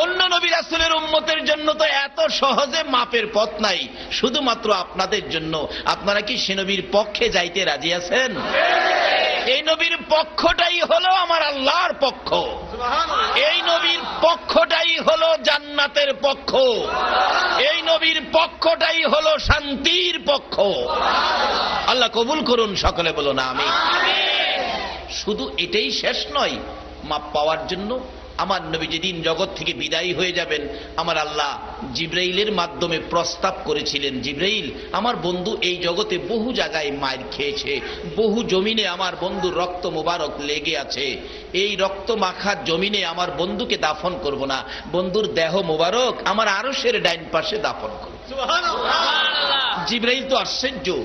অন্য নবী রাসুলের উম্মতের জন্য তো এত সহজে মাপের পথ নাই। শুধুমাত্র আপনাদের জন্য। আপনারা কি সে নবীর পক্ষে যাইতে রাজি আছেন? এই নবীর পক্ষটাই হলো আমার আল্লাহর পক্ষ। এই নবীর পক্ষটাই হলো জান্নাতের পক্ষ। এই নবীর পক্ষটাই হলো শান্তির পক্ষ। আল্লাহ কবুল করুন, সকলে বলো না আমি শুধু এটাই শেষ নয়, মাপ পাওয়ার জন্য আমার নবী যেদিন জগৎ থেকে বিদায়ী হয়ে যাবেন আমার আল্লাহ জিব্রাইলের মাধ্যমে প্রস্তাব করেছিলেন জিব্রাইল আমার বন্ধু এই জগতে বহু জায়গায় মায়ের খেয়েছে বহু জমিনে আমার বন্ধুর রক্ত মোবারক লেগে আছে। এই রক্ত মাখা জমিনে আমার বন্ধুকে দাফন করব না বন্ধুর দেহ মোবারক আমার আরশের ডাইন পাশে দাফন করব। জিব্রাইল তো আশ্চর্য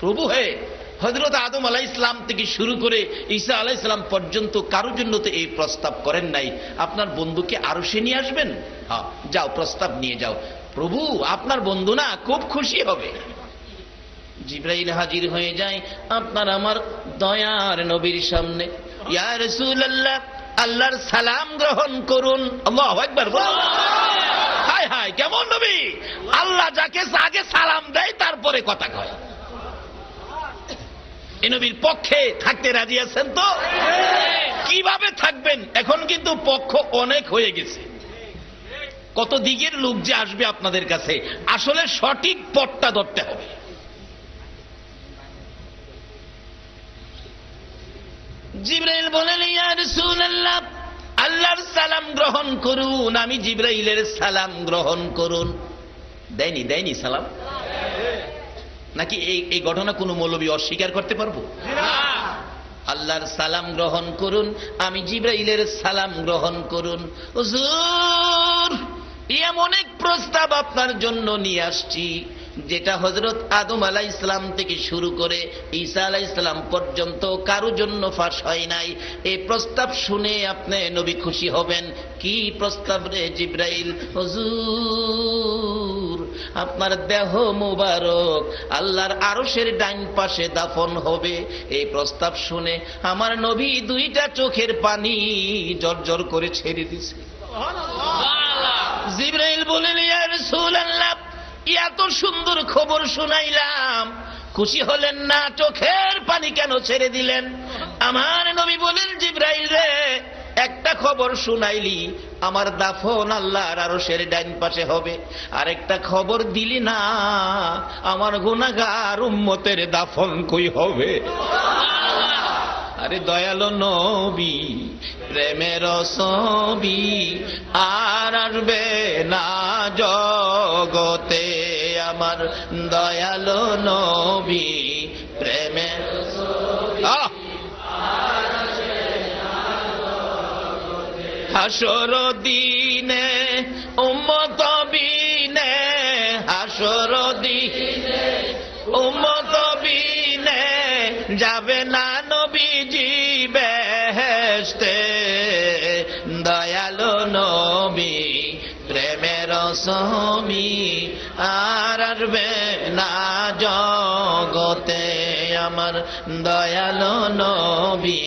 প্রভু হে হজরত আদম আলাহ ইসলাম থেকে শুরু করে ঈসা আলাহ ইসলাম পর্যন্ত কারোর জন্য তো এই প্রস্তাব করেন নাই। আপনার বন্ধুকে আরও সে নিয়ে আসবেন? হ্যাঁ যাও, প্রস্তাব নিয়ে যাও। প্রভু, আপনার বন্ধু না, খুব খুশি হবে। জিব্রাইল হাজির হয়ে যায়, আপনার আমার দয়ার নবীর সামনে। ইয়া রাসূলুল্লাহ, আল্লাহর সালাম গ্রহণ করুন। হায় হায়, কেমন নবী? আল্লাহ যাকে আগে সালাম দেয়, তারপরে কথা কয়। এ নবীর পক্ষে থাকতে রাজি আছেন তো? কীভাবে থাকবেন? এখন কিন্তু পক্ষ অনেক হয়ে গেছে। কত দিকের লোক যে আসবে আপনাদের কাছে, আসলে সঠিক পথটা ধরতে হবে। জিব্রাইল বলেন আল্লাহর সালাম গ্রহণ করুন, আমি জিব্রাইলের সালাম গ্রহণ করুন। দেয়নি দেয়নি সালাম। নাকি এই এই ঘটনা কোনো মৌলবী অস্বীকার করতে পারব? আল্লাহর সালাম গ্রহণ করুন, আমি জিব্রাইলের সালাম গ্রহণ করুন। এমন এক প্রস্তাব আপনার জন্য নিয়ে আসছি, যেটা হজরত আদম আলাহ ইসলাম থেকে শুরু করে ঈসা আলাহ ইসলাম পর্যন্ত কারও জন্য ফাঁস হয় নাই। এই প্রস্তাব শুনে আপনি নবী খুশি হবেন। কি প্রস্তাব রে জিব্রাইল? হুজুর আপনার দেহ মুবারক। আল্লাহর আরশের ডাইন পাশে দাফন হবে। এই প্রস্তাব শুনে আমার নবী দুইটা চোখের পানি জর্জর করে ছেড়ে দিছে। জিব্রাইল বলেন এত সুন্দর খবর শুনাইলাম। খুশি হলেন না? চোখের পানি কেন ছেড়ে দিলেন? আমার নবী বলেন একটা খবর শুনাইলি, আমার দাফন আল্লাহর আরশের ডাইন পাশে হবে। আরেকটা খবর দিলি না, আমার গুনাহগার উম্মতের দাফন কই হবে? আরে দয়ালো নবী, প্রেমের ছবি আর আসবে না জগতে আমার দয়ালো নবী হাসর দিনে, উম্মত বিনে হাসর দিনে, উম্মত বিনে যাবে না নবীজি বেহেশতে। দয়ালো নবী, প্রেমের সমি, আর আসবে না জগতে। আমার দয়ালো নবী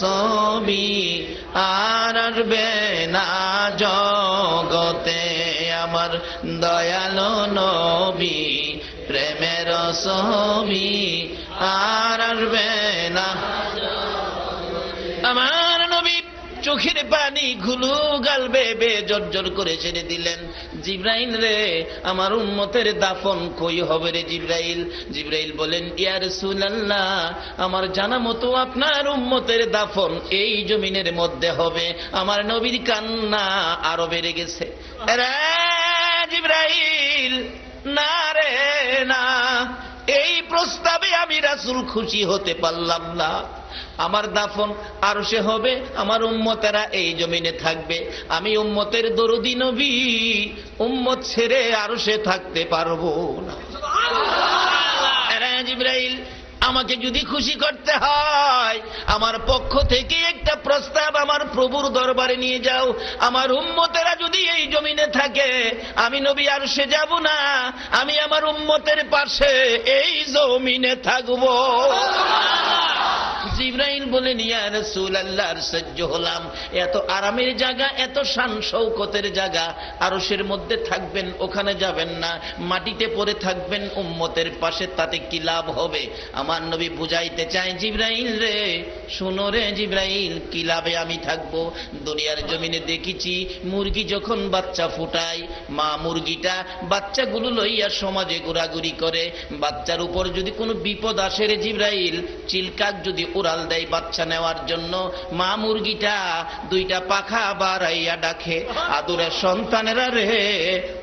ছবি আর আসবে না জগতে আমার দয়ালো নবী প্রেমের ছবি আর আসবে না। আমার নবী চোখের পানি ঘুলু গাল বেবে জর্জর করে ছেড়ে দিলেন। জিব্রাইল রে, আমার উম্মতের দাফন কই হবে রে জিব্রাইল? জিব্রাইল বলেন ইয়ার সুলাল্লাহ আমার জানা মতো আপনার উম্মতের দাফন এই জমিনের মধ্যে হবে। আমার নবীর কান্না আরও বেড়ে গেছে। জিব্রাইল, না রে, না, এই প্রস্তাবে আমি রাসুল খুশি হতে পারলাম না। আমার দাফন আর সে হবে আমার উম্মতেরা এই জমিনে থাকবে। আমি উম্মতের দরদি নবী উম্মত ছেড়ে আর সে থাকতে পারব না। জিব্রাইল আমাকে যদি খুশি করতে হয় আমার পক্ষ থেকে একটা প্রস্তাব আমার প্রভুর দরবারে নিয়ে যাও। আমার উম্মতেরা যদি এই জমিনে থাকে আমি নবী আর সে যাব না। আমি আমার উম্মতের পাশে এই জমিনে থাকব। জিব্রাইল বলেন, ইয়া রাসূল আল্লাহর সহ্য হলাম। এত আরামের জায়গা, এত শান শৌকতের জায়গা। আরশের মধ্যে থাকবেন, ওখানে যাবেন না। মাটিতে পড়ে থাকবেন, উম্মতের পাশে, তাতে কি লাভ হবে? আমার নবী বুঝাইতে চায়, জিব্রাইল রে, শুনো রে জিব্রাইল, কি লাভে আমি থাকব? দুনিয়ার জমিনে দেখেছি, মুরগি যখন বাচ্চা ফুটায়, মা মুরগিটা বাচ্চাগুলো লইয়া সমাজে ঘোরাঘুরি করে। বাচ্চার উপর যদি কোনো বিপদ আসে রে জিব্রাইল, চিলকাক যদি উড়াল দেয় বাচ্চা নেওয়ার জন্য। মা মুরগিটা দুইটা পাখা বাড়াইয়া ডাকে, আদুরে সন্তানেরা রে,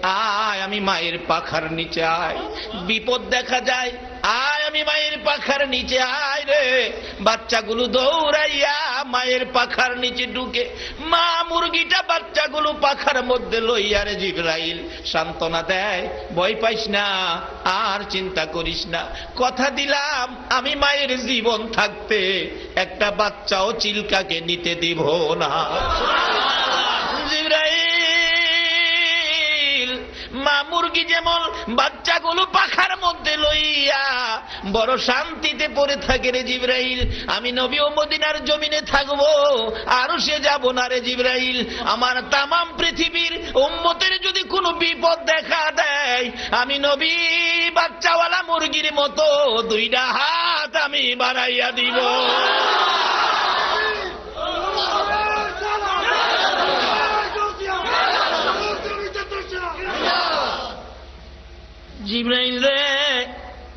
আয়, আমি মায়ের পাখার নিচে আয়। বিপদ দেখা যায় আয় আমি মায়ের পাখার নিচে, আয় রে। বাচ্চাগুলো দৌড়াইয়া মায়ের পাখার নিচে ঢুকে, মা মুরগিটা বাচ্চাগুলো পাখার মধ্যে লইয়া রে জিব্রাইল, সান্ত্বনা দেয়, ভয় পাইস না, আর চিন্তা করিস না। কথা দিলাম, আমি মায়ের জীবন থাকতে একটা বাচ্চাও চিল্কাকে নিতে দিব না। মা মুরগি যেমন বাচ্চাগুলো পাখার মধ্যে লইয়া বড় শান্তিতে পড়ে থাকে রে জিব্রাইল, আমি নবী ও মদিনার জমিনে থাকব, আরও সে যাব না রে জিব্রাইল। আমার তামাম পৃথিবীর উম্মতের যদি কোনো বিপদ দেখা দেয়, আমি নবী বাচ্চাওয়ালা মুরগির মতো দুইটা হাত আমি বাড়াইয়া দিব। জিব্রাইল রে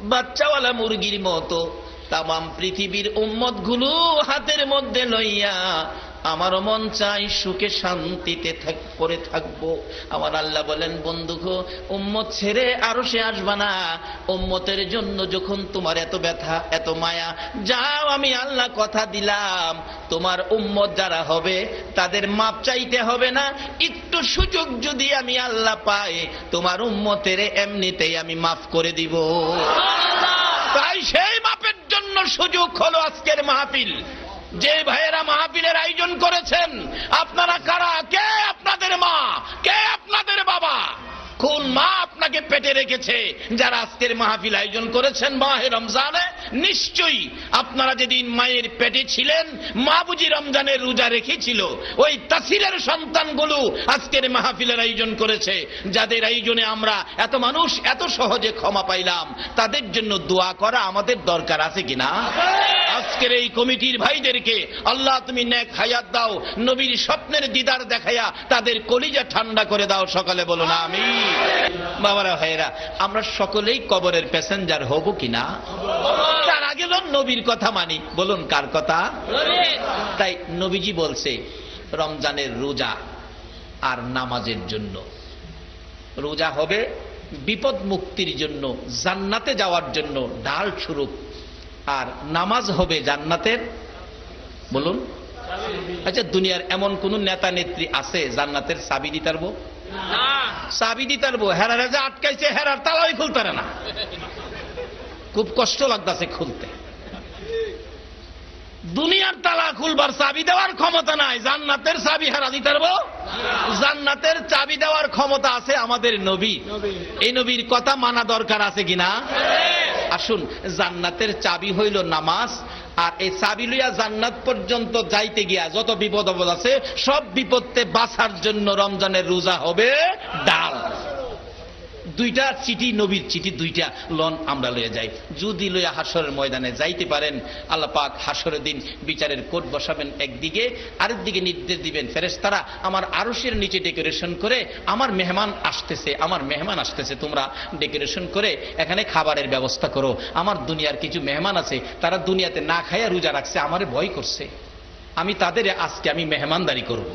বাচ্চাওয়ালা মুরগির মতো তামাম পৃথিবীর উম্মতগুলো হাতের মধ্যে লইয়া আমারও মন চাই সুখে শান্তিতে থাক করে থাকব। আমার আল্লাহ বলেন বন্ধু গো উম্মত ছেড়ে আরও সে আসবা না। উম্মতের জন্য যখন তোমার এত ব্যথা এত মায়া যাও আমি আল্লাহ কথা দিলাম। তোমার উম্মত যারা হবে তাদের মাপ চাইতে হবে না। একটু সুযোগ যদি আমি আল্লাহ পাই তোমার উম্মতের এমনিতেই আমি মাফ করে দিব। তাই সেই মাপের জন্য সুযোগ হলো আজকের মাহফিল। যে ভাইয়েরা মাহফিলের আয়োজন করেছেন আপনারা কারা? কে আপনাদের মা? কে আপনাদের বাবা? কোন মা আপনাকে পেটে রেখেছে। যারা আজকের মাহফিল আয়োজন করেছেন মাহে রমজানে, নিশ্চয়ই আপনারা যেদিন মায়ের পেটে ছিলেন, মা বুঝি রমজানের রোজা রেখেছিল। ওই তাসিরের সন্তানগুলো আজকের মাহফিলের আয়োজন করেছে। যাদের আয়োজনে আমরা এত মানুষ, এত সহজে ক্ষমা পাইলাম, তাদের জন্য দোয়া করা আমাদের দরকার আছে কিনা? আজকের এই কমিটির ভাইদেরকে, আল্লাহ তুমি নেক হায়াত দাও, নবীর স্বপ্নের দিদার দেখাইয়া তাদের কলিজা ঠান্ডা করে দাও, সকালে বলো না আমি বাবারা, ভাইয়েরা, আমরা সকলেই কবরের প্যাসেঞ্জার হব কিনা? তার আগে নবীর কথা মানি। বলুন, কার কথা? তাই নবীজি বলছে, রমজানের রোজা আর নামাজের জন্য। রোজা হবে বিপদ মুক্তির জন্য, জান্নাতে যাওয়ার জন্য ঢাল স্বরূপ আর নামাজ হবে জান্নাতের, বলুন। আচ্ছা দুনিয়ার এমন কোন নেতা নেত্রী আছে জান্নাতের চাবি দিতে পারব চাবি দিতে পারব হেরার যে আটকাইছে, হেরার তালাই খুলতে না। খুব কষ্ট লাগতেছে খুলতে। দুনিয়ার তালা খুলবার চাবি দেওয়ার ক্ষমতা নাই, জান্নাতের চাবি হারা দিতে পারব? জান্নাতের চাবি দেওয়ার ক্ষমতা আছে আমাদের নবী। এই নবীর কথা মানা দরকার আছে কিনা? আসুন, জান্নাতের চাবি হইল নামাজ আর এই চাবি লইয়া জান্নাত পর্যন্ত যাইতে গিয়া যত বিপদ আছে, সব বিপদতে বাঁচার জন্য রমজানের রোজা হবে ডাল। দুইটা চিঠি, নবীর চিঠি দুইটা লন আমরা লয়ে যাই। যদি লইয়া হাসরের ময়দানে যাইতে পারেন, আল্লাহ পাক হাসরের দিন বিচারের কোর্ট বসাবেন একদিকে, আরেক দিকে নির্দেশ দিবেন, ফেরেশতারা আমার আরশের নিচে ডেকোরেশন করে আমার মেহমান আসতেছে, আমার মেহমান আসতেছে, তোমরা ডেকোরেশন করে এখানে খাবারের ব্যবস্থা করো। আমার দুনিয়ার কিছু মেহমান আছে, তারা দুনিয়াতে না খাইয়া রোজা রাখছে, আমারে ভয় করছে। আমি তাদের আজকে আমি মেহমানদারি করব।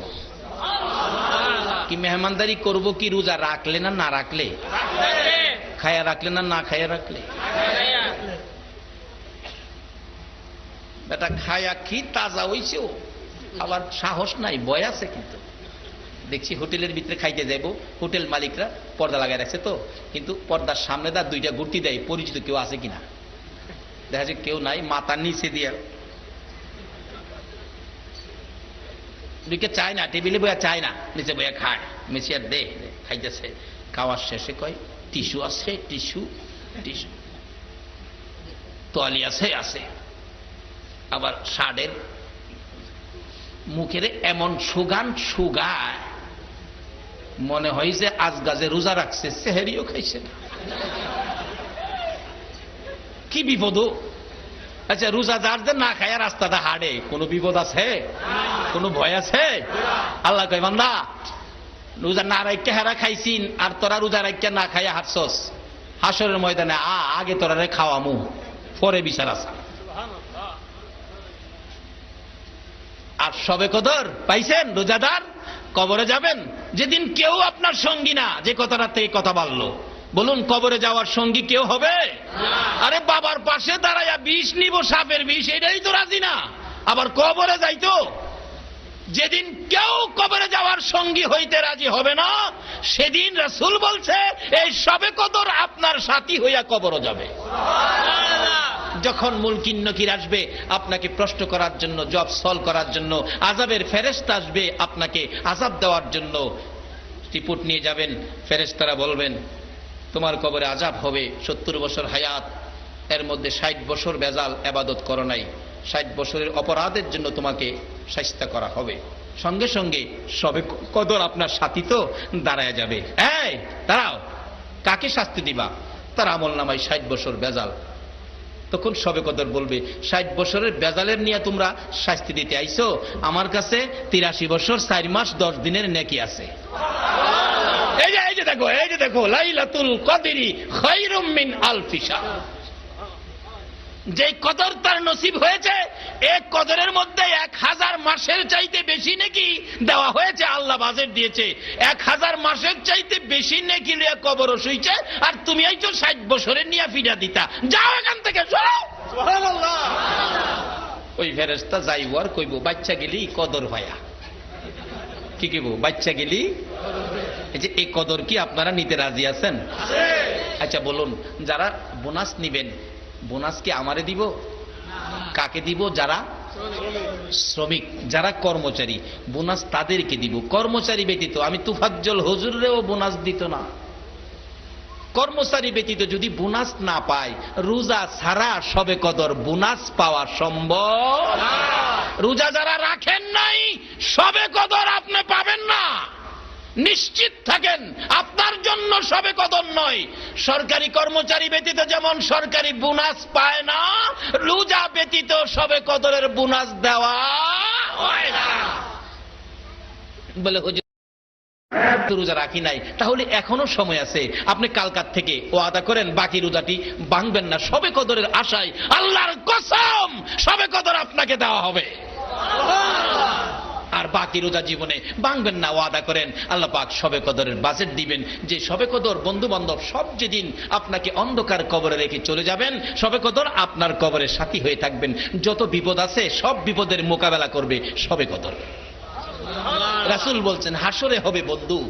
কি মেহমানদারি করব কি রোজা রাখলে না না রাখলে খায়া রাখলে না না খায়া রাখলে এটা খায়া কি তাজা হইছে ও আবার সাহস নাই বয় আছে কিন্তু দেখছি হোটেলের ভিতরে খাইতে যাইব হোটেল মালিকরা পর্দা লাগাই রাখছে তো কিন্তু পর্দার সামনে তার দুইটা গুটি দেয়, পরিচিত কেউ আছে কিনা? দেখা যায় কেউ নাই মাথার নিচে দিয়ে দুইকে চায় না, টেবিলে বইয়া চায় না, নিচে বইয়া খায়। মেসিয়ার দে, খাইতেছে। খাওয়ার শেষে কয়, টিস্যু আছে, টিস্যু টিস্যু। তোয়ালি আছে আছে। আবার শার্টের মুখের এমন সুগান সুগায় মনে হয় যে আজ গাছে রোজা রাখছে, সেহেরিও খাইছে না। কি বিপদ? আচ্ছা রোজা যার না খায় রাস্তাটা হাড়ে। কোনো বিপদ আছে? কোনো ভয় আছে? আল্লাহ কয়, বান্দা, রোজা না রাইকা হেরা খাইছিন, আর তোরা রোজা রাইকা না খাইয়া হারছস হাসরের ময়দানে আ, আগে তোরা রে খাওয়ামু। পরে বিচার আছে। আর সবে কদর, পাইছেন রোজাদার? কবরে যাবেন? যেদিন কেউ আপনার সঙ্গী না, যে কথাটা থেকে কথা বলল বলুন কবরে যাওয়ার সঙ্গী কেউ হবে? আরে বাবার পাশে দাঁড়াইয়া বিষ নিব সাপের বিষ এটাই তো রাজি না। আবার কবরে যাইতো যেদিন কেউ কবরে যাওয়ার সঙ্গী হইতে রাজি হবে না সেদিন রাসুল বলছে এই সবে কদর আপনার সাথী হইয়া কবরও যাবে। যখন মুলকিন নকির আসবে আপনাকে প্রশ্ন করার জন্য জব সলভ করার জন্য আজাবের ফেরেস্ত আসবে আপনাকে আজাব দেওয়ার জন্য রিপোর্ট নিয়ে যাবেন ফেরেস্তারা বলবেন তোমার কবরে আজাব হবে। সত্তর বছর হায়াত, এর মধ্যে ষাট বছর বেজাল আবাদত করো নাই। ষাট বছরের অপরাধের জন্য তোমাকে শাস্তা করা হবে। সঙ্গে সঙ্গে সবে কদর আপনার সাথী তো দাঁড়ায় যাবে। এই, দাঁড়াও। কাকে শাস্তি দিবা? তার আমল নামাই ষাট বছর বেজাল তখন সবে কদর বলবে, ষাট বছরের বেজালের নিয়ে তোমরা শাস্তি দিতে আইছো? আমার কাছে তিরাশি বছর চার মাস দশ দিনের নেকি আছে। এই যে এই যে দেখো এই যে দেখো লাইলাতুল কদরি খৈরুম মিন আলফিসা যে কদর তার নসিব হয়েছে এক কদরের মধ্যে এক হাজার মাসের চাইতে বেশি নাকি দেওয়া হয়েছে আল্লাহ বাজেট দিয়েছে। এক হাজার মাসের চাইতে বেশি নাকি লিয়ে কবর শুইছে আর তুমি এই তো ষাট বছরের নিয়ে ফিরা দিতা। যাও এখান থেকে ওই ফেরেস্তা যাইব আর কইব বাচ্চা গেলি কদর ভাইয়া কি কইব বাচ্চা গেলি যে এই কদর কি আপনারা নিতে রাজি আছেন? আচ্ছা বলুন যারা বোনাস নিবেন বোনাস কি আমারে দিব? কাকে দিব? যারা শ্রমিক যারা কর্মচারী বোনাস তাদেরকে দিব। কর্মচারী ব্যতীত আমি তুফাজ্জল হুজুরেও বোনাস দিত না। কর্মচারী ব্যতীত যদি বোনাস না পায় রোজা ছাড়া সবে কদর বোনাস পাওয়া সম্ভব? রোজা যারা রাখেন নাই সবে কদর আপনি পাবেন না। নিশ্চিত থাকেন, আপনার জন্য সবে কদর নয়। সরকারি কর্মচারী ব্যতীত যেমন সরকারি বোনাস পায় না, রোজা ব্যতীত সবে কদরের বোনাস দেওয়া হয় না। বলে রোজা রাখি নাই। তাহলে এখনও সময় আছে। আপনি কালকার থেকে ওয়াদা করেন, বাকি রোজাটি ভাঙবেন না। সবে কদরের আশায় আল্লাহর কসম সবে কদর আপনাকে দেওয়া হবে। বাকি রোজা জীবনে ভাঙবেন না, ওয়াদা করেন। আল্লাহ পাক সবে কদরের বাজেট দিবেন। যে সবে কদর বন্ধু বান্ধব সব যেদিন আপনাকে অন্ধকার কবরে রেখে চলে যাবেন সবে কদর আপনার কবরের সাথী হয়ে থাকবেন। যত বিপদ আছে, সব বিপদের মোকাবেলা করবে সবে কদর। রাসুল বলছেন, হাসরে হবে বন্ধু।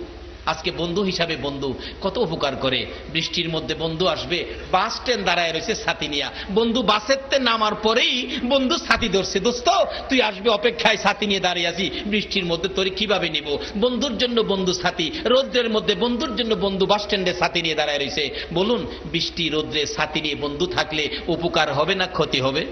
আজকে বন্ধু হিসাবে বন্ধু, কত উপকার করে। বৃষ্টির মধ্যে বন্ধু আসবে, বাস স্ট্যান্ড দাঁড়ায় রয়েছে ছাতি নিয়া। বন্ধু বাসের তে নামার পরেই বন্ধু ছাতি ধরছে। দোস্ত, তুই আসবে অপেক্ষায় ছাতি নিয়ে দাঁড়িয়ে আছি, বৃষ্টির মধ্যে তোর কীভাবে নিব? বন্ধুর জন্য বন্ধু ছাতি, রৌদ্রের মধ্যে বন্ধুর জন্য বন্ধু বাস স্ট্যান্ডে ছাতি নিয়ে দাঁড়ায় রয়েছে। বলুন, বৃষ্টি, রৌদ্রে ছাতি নিয়ে বন্ধু থাকলে উপকার হবে না ক্ষতি হবে?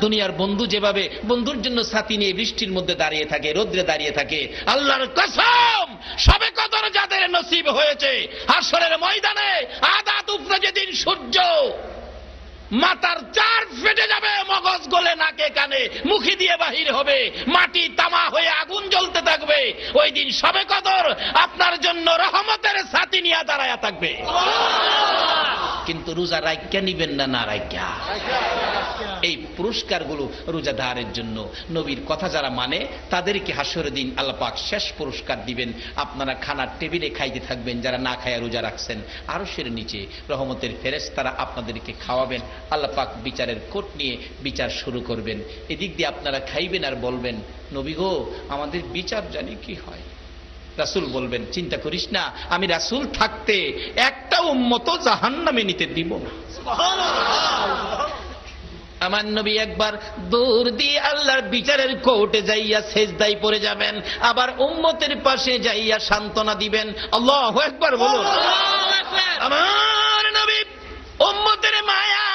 দুনিয়ার বন্ধু যেভাবে বন্ধুর জন্য ছাতি নিয়ে বৃষ্টির মধ্যে দাঁড়িয়ে থাকে, রোদ্রে দাঁড়িয়ে থাকে, আল্লাহর কসম, সবে কদর যাদের নসিব হয়েছে আসরের ময়দানে আদা দুপুরে যেদিন সূর্য, মাতার চার ফেটে যাবে, মগজ গলে নাকে কানে, মুখি দিয়ে বাহির হবে, মাটি তামা হয়ে আগুন জ্বলতে থাকবে ওই দিন সবে কদর আপনার জন্য রহমতের সাথী নিয়ে দাঁড়ায় থাকবে। কিন্তু রোজা রাইকা নিবেন না না রাইকা এই পুরস্কারগুলো রোজাদারের জন্য নবীর কথা যারা মানে তাদেরকে হাসর দিন আল্লাহ পাক শেষ পুরস্কার দিবেন। আপনারা খানার টেবিলে খাইতে থাকবেন, যারা না খায়া রোজা রাখছেন। আরও সের নিচে রহমতের ফেরেস তারা আপনাদেরকে খাওয়াবেন। আল্লাহ পাক বিচারের কোট নিয়ে বিচার শুরু করবেন। এদিক দিয়ে আপনারা খাইবেন আর বলবেন, নবী গো, আমাদের বিচার জানি কি হয়? রাসুল বলবেন চিন্তা করিস না আমি রাসুল থাকতে একটা উম্মত জাহান নামে নিতে দিব আমার নবী একবার দূর দিয়ে আল্লাহর বিচারের কোর্টে যাইয়া সেজদাই পড়ে যাবেন আবার উম্মতের পাশে যাইয়া সান্ত্বনা দিবেন। আল্লাহ একবার বলুন। আমার নবী উম্মতের মায়ায়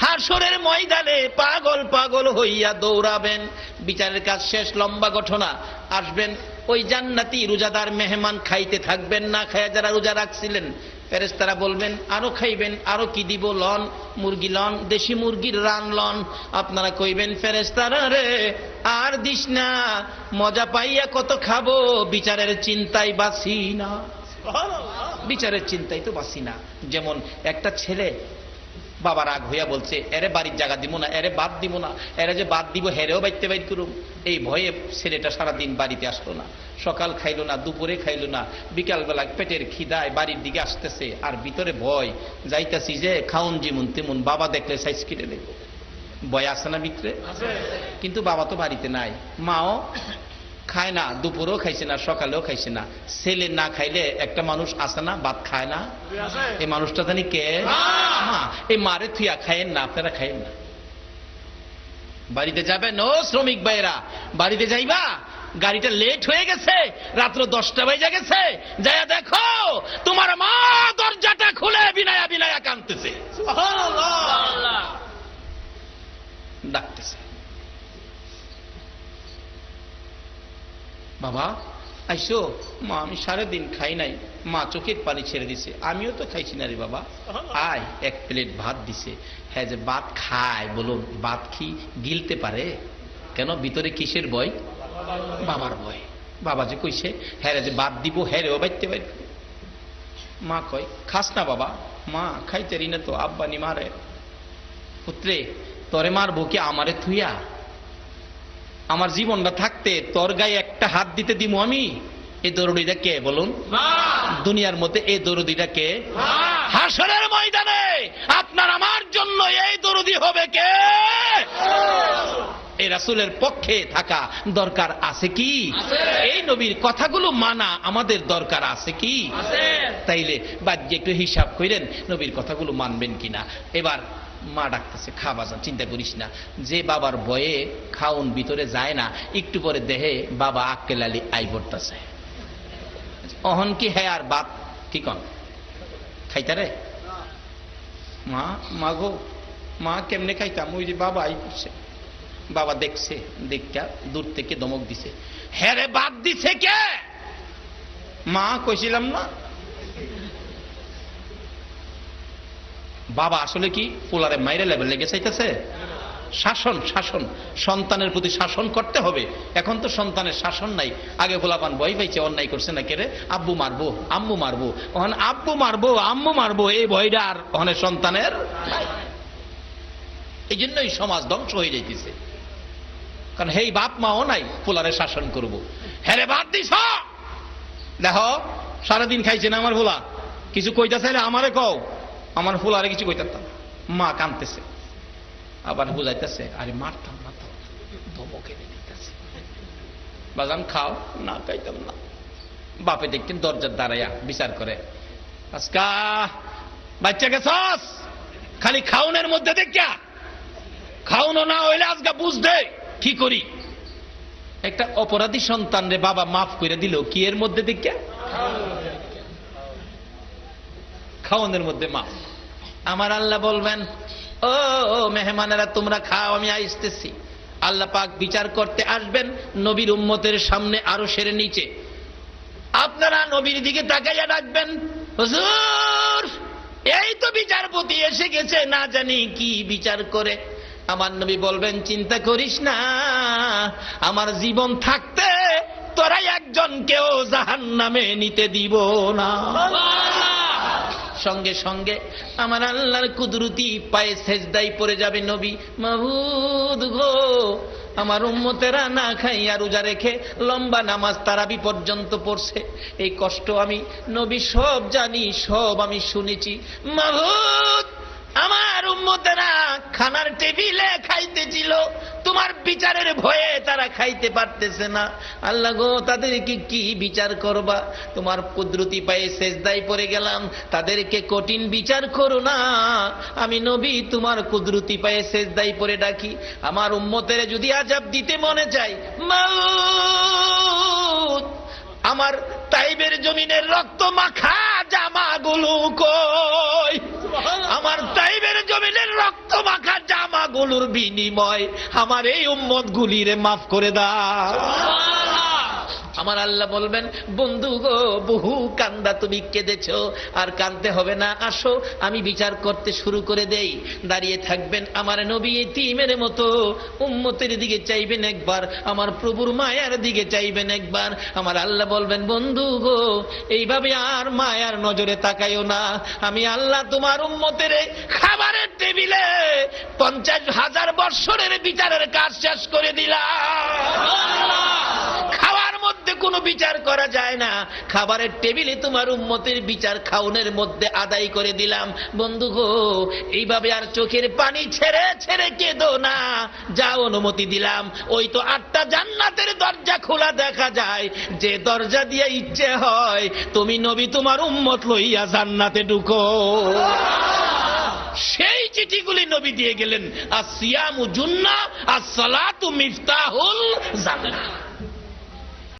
হাসরের ময়দানে পাগল পাগল হইয়া দৌড়াবেন। বিচারের কাজ শেষ লম্বা ঘটনা। আসবেন ওই জান্নাতি রোজাদার মেহমান খাইতে থাকবেন না খায়া যারা রোজা রাখছিলেন ফেরেস্তারা বলবেন আরও খাইবেন আরও কি দিব লন মুরগি লন দেশি মুরগির রান লন? আপনারা কইবেন ফেরেস্তারা রে আর দিস না মজা পাইয়া কত খাব? বিচারের চিন্তায় বাসি না। বিচারের চিন্তায় তো বাসি না। যেমন একটা ছেলে বাবা রাগ হইয়া বলছে এরে বাড়ির জায়গা দিব না এরে বাদ দিব না এরে যে বাদ দিব হেরেও বাইতে বাইত করুম এই ভয়ে ছেলেটা সারাদিন বাড়িতে আসলো না। সকাল খাইলো না দুপুরে খাইলো না বিকালবেলা পেটের খিদায় বাড়ির দিকে আসতেছে আর ভিতরে ভয় যাইতাছি যে খাউন যেমন তেমন বাবা দেখলে সাইজ কেটে দেব। ভয় আসে না ভিতরে? কিন্তু বাবা তো বাড়িতে নাই। মাও খায় না দুপুরেও খাইছে না সকালেও খাইছে না। ছেলে না খাইলে একটা মানুষ আসে না ভাত খায় না? এই মানুষটা জানি কে? মা! এই মারে থুয়া খাইয়েন না আপনারা খাইয়েন না। বাড়িতে যাবেন? ও শ্রমিক ভাইয়েরা বাড়িতে যাইবা? গাড়িটা লেট হয়ে গেছে রাত্র দশটা বাজে গেছে। যাইয়া দেখো তোমার মা দরজাটা খুলে বিনায়া বিনায়া কানতেছে ডাকতেছে। বাবা, আইসো, মা, আমি সারাদিন খাই নাই। মা চোখের পানি ছেড়ে দিছে। আমিও তো খাইছি না রে বাবা। আয়, এক প্লেট ভাত দিছে। হ্যাঁ যে ভাত খায়, বলুন, ভাত কি গিলতে পারে? কেন? ভিতরে কিসের বয়? বাবার বয়। বাবা যে কইছে হ্যাঁ যে ভাত দিব হ্যাঁ রে, ও বাইতে বাইর মা কয়, খাস না বাবা। মা, খাইতে রি না তো আব্বা নি মারে। পুত্রে, তরে মারবো কি আমারে থুইয়া? আমার জীবনটা থাকতে তোর গায়ে একটা হাত দিতে দিব আমি? এই দরুদিটা কে বলুন? দুনিয়ার মধ্যে এই দরুদিটা কে? হাসরের ময়দানে আপনার আমার জন্য এই দরুদি হবে কে? এই রাসুলের পক্ষে থাকা দরকার আছে কি? এই নবীর কথাগুলো মানা আমাদের দরকার আছে কি? তাইলে বাদ্যে একটু হিসাব করেন নবীর কথাগুলো মানবেন কিনা। এবার মা ডাকতেছে, খা বাজান, চিন্তা করিস না। যে বাবার বয়ে খাউন ভিতরে যায় না, একটু পরে দেহে বাবা আক্কেল আলী আই পড়তেছে অহন কি হ্যাঁ আর বাত কি কন? খাইতারে মা মা গো, মা কেমনে খাইতাম? ওই যে বাবা আই করছে। বাবা দেখছে দেখা দূর থেকে দমক দিছে। হ্যাঁ রে বাদ দিছে কে? মা কইছিলাম না বাবা আসলে কি পোলারে মাইরে লেভেল লেগে চাইতেছে? শাসন শাসন। সন্তানের প্রতি শাসন করতে হবে। এখন তো সন্তানের শাসন নাই। আগে গোলাপান ভয় পাইছে, অন্যায় করছে না কেরে? আব্বু মারবো, আম্মু মারবো। ওখানে আব্বু মারবো, আম্মু মারবো, এই ভয়টা আর ওখানে সন্তানের এই জন্যই সমাজ ধ্বংস হয়ে যাইতেছে। কারণ হেই বাপ মাও নাই, পোলারে শাসন করব। হ্যাঁ বাদ দিস দেখো, সারাদিন খাইছে না আমার ভোলা? কিছু কইতা চাইলে আমারে কও। আমার ফুলারে কিছু কইতাম মা কানতেছে। আবার বুঝাইতেছে, আরে মারতাম না তো বাজান, খাও। না, খাইতাম না। বাপে দেখতেন দরজার দাঁড়াইয়া বিচার করে। আজকা, বাচ্চা গেছস? খালি খাউনের মধ্যে দেখা খাউনো না হইলে আজকে বুঝতে কি করি? একটা অপরাধী সন্তান রে বাবা মাফ করে দিল, কি এর মধ্যে দেখা খাওয়ানোর মধ্যে মাফ। আমার আল্লাহ বলবেন, ও মেহমানেরা, তোমরা খাও, আমি আসতেছি আল্লাহ পাক বিচার করতে আসবেন, নবীর উম্মতের সামনে আরও সেরে নিচে। আপনারা নবীর দিকে তাকাইয়া রাখবেন হুজুর, এই তো বিচারপতি এসে গেছে, না জানি কি বিচার করে। আমার নবী বলবেন, চিন্তা করিস না, আমার জীবন থাকতে তোরা একজন কেউ জাহান নামে নিতে দিব না। সঙ্গে সঙ্গে আমার আল্লাহর কুদরতি পায়ে সেজদাই পড়ে যাবে নবী। মাহুদ গো, আমার উম্মতেরা না খাই আর রোজা রেখে লম্বা নামাজ তারাবি পর্যন্ত পড়ছে। এই কষ্ট আমি নবী সব জানি, সব আমি শুনেছি। মাহুদ আমার উম্মতেরা খানার টেবিলে খাইতেছিল। তোমার বিচারের ভয়ে তারা খাইতে পারতেছে না। আল্লাহ গো, তাদেরকে কি বিচার করবা? তোমার কুদরতি পায়ে সেজদাই পড়ে গেলাম। তাদেরকে কঠিন বিচার করো না। আমি নবী, তোমার কুদরতি পায়ে সেজদাই পড়ে ডাকি। আমার উম্মতের যদি আজাব দিতে মনে চাই মাউত! আমার তাইবের জমিনের রক্ত মাখা জামাগুলো কই? আমার তাইবের জমিনের রক্ত মাখা জামাগুলোর বিনিময় আমার এই উম্মত গুলিরে মাফ করে দাও। আমার আল্লাহ বলবেন, বন্ধু গো, বহু কান্দা তুমি কেঁদেছ, আর কানতে হবে না, আসো, আমি বিচার করতে শুরু করে দেই। দাঁড়িয়ে থাকবেন আমার নবী তিমের মতো, উম্মতের দিকে চাইবেন একবার, আমার প্রভুর মায়ার দিকে চাইবেন একবার। আমার আল্লাহ বলবেন, বন্ধু গো, এইভাবে আর মায়ার নজরে তাকাইও না। আমি আল্লাহ তোমার উম্মতের খাবারের টেবিলে পঞ্চাশ হাজার বৎসরের বিচারের কাজ শেষ করে দিলাম। মধ্যে কোনো বিচার করা যায় না। খাবারের টেবিলে তোমার উম্মতের বিচার খাওনের মধ্যে আদায় করে দিলাম। বন্ধু গো, এইভাবে আর চোখের পানি ছেড়ে ছেড়ে কেঁদো না। যা অনুমতি দিলাম, ওই তো আটটা জান্নাতের দরজা খোলা দেখা যায়। যে দরজা দিয়ে ইচ্ছে হয়, তুমি নবী তোমার উম্মত লইয়া জান্নাতে ঢুকো। সেই চিঠিগুলি নবী দিয়ে গেলেন আর সিয়ামু জুন্না আর সালাতু মিফতাহুল জান্নাহ